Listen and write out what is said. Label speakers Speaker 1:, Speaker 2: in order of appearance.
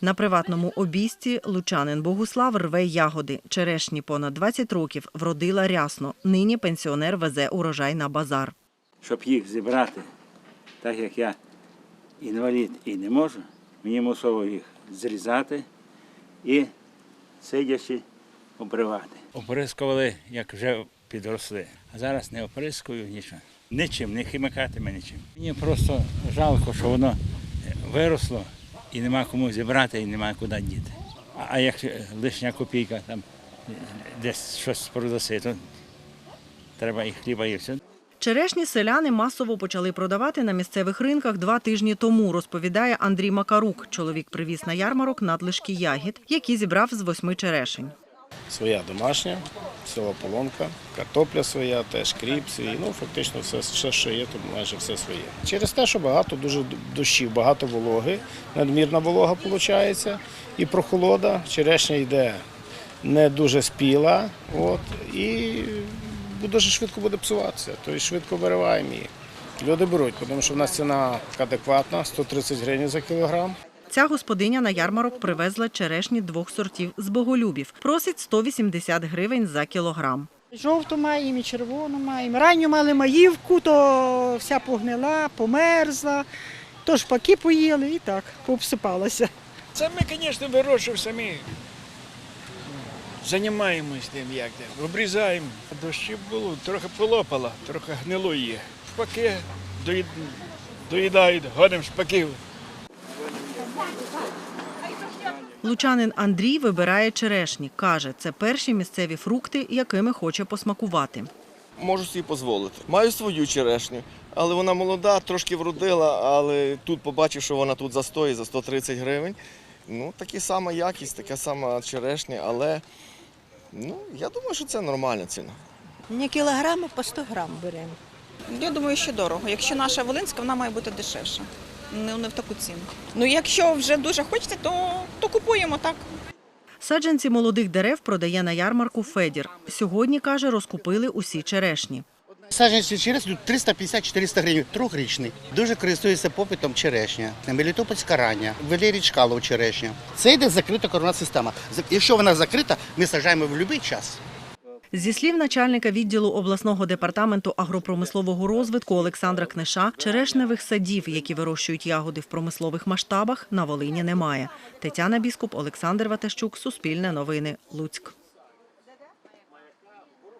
Speaker 1: На приватному обійсті лучанин Богуслав рве ягоди. Черешні понад 20 років вродила рясно. Нині пенсіонер везе урожай на базар.
Speaker 2: щоб їх зібрати, так як я інвалід і не можу, мені мусово їх зрізати і сидячи обривати. Оприскували, як вже підросли. А зараз не оприскую нічого. Нічим, не хімікатами, нічим. Мені просто жалко, що воно е, виросло і нема кому зібрати, і нема куди діти. А- як лишня копійка там десь щось продаси, то треба і хліба, і все.
Speaker 1: Черешні селяни масово почали продавати на місцевих ринках два тижні тому, розповідає Андрій Макарук. Чоловік привіз на ярмарок надлишки ягід, які зібрав з восьми черешень.
Speaker 3: Своя домашня, село Полонка, картопля своя, теж кріп свій. Ну, фактично, все, все, що є, то майже все своє. Через те, що багато дуже дощів, багато вологи, надмірна волога виходить, і прохолода. Черешня йде не дуже спіла, от, і дуже швидко буде псуватися. Тобто швидко вириваємо її. Люди беруть, тому що в нас ціна адекватна, 130 гривень за кілограм.
Speaker 1: Ця господиня на ярмарок привезла черешні двох сортів з боголюбів. Просить 180 гривень за кілограм.
Speaker 4: Жовту маємо, і червону маємо. Ранню мали маївку, то вся погнила, померзла, то шпаки поїли і так, пообсипалася.
Speaker 5: Це ми, звісно, вирощуємо самі. Займаємось тим, як де. Обрізаємо. Дощі було, трохи полопало, трохи гнило є. Шпаки доїдають, годимо шпаків.
Speaker 1: Лучанин Андрій вибирає черешні. Каже, це перші місцеві фрукти, якими хоче посмакувати.
Speaker 6: Можу собі дозволити. Маю свою черешню, але вона молода, трошки вродила, але тут побачив, що вона тут за 100 і за 130 гривень. Ну, така сама якість, така сама черешня, але ну, я думаю, що це нормальна ціна.
Speaker 7: Не кілограми по 100 грам беремо.
Speaker 8: Я думаю, що дорого. Якщо наша Волинська, вона має бути дешевша. Не, не в таку ціну. Ну, якщо вже дуже хочете, то, то купуємо так.
Speaker 1: Саджанці молодих дерев продає на ярмарку Федір. Сьогодні, каже, розкупили усі черешні.
Speaker 9: Саджанці черешню 350-400 гривень, трьохрічний. Дуже користується попитом черешня, Мелітопольська рання, Валерій Чкалов черешня. Це йде закрита коронна система. Якщо вона закрита, ми саджаємо в будь-який час.
Speaker 1: Зі слів начальника відділу обласного департаменту агропромислового розвитку Олександра Книша, черешневих садів, які вирощують ягоди в промислових масштабах, на Волині немає. Тетяна Біскуп, Олександр Ватащук, Суспільне новини, Луцьк.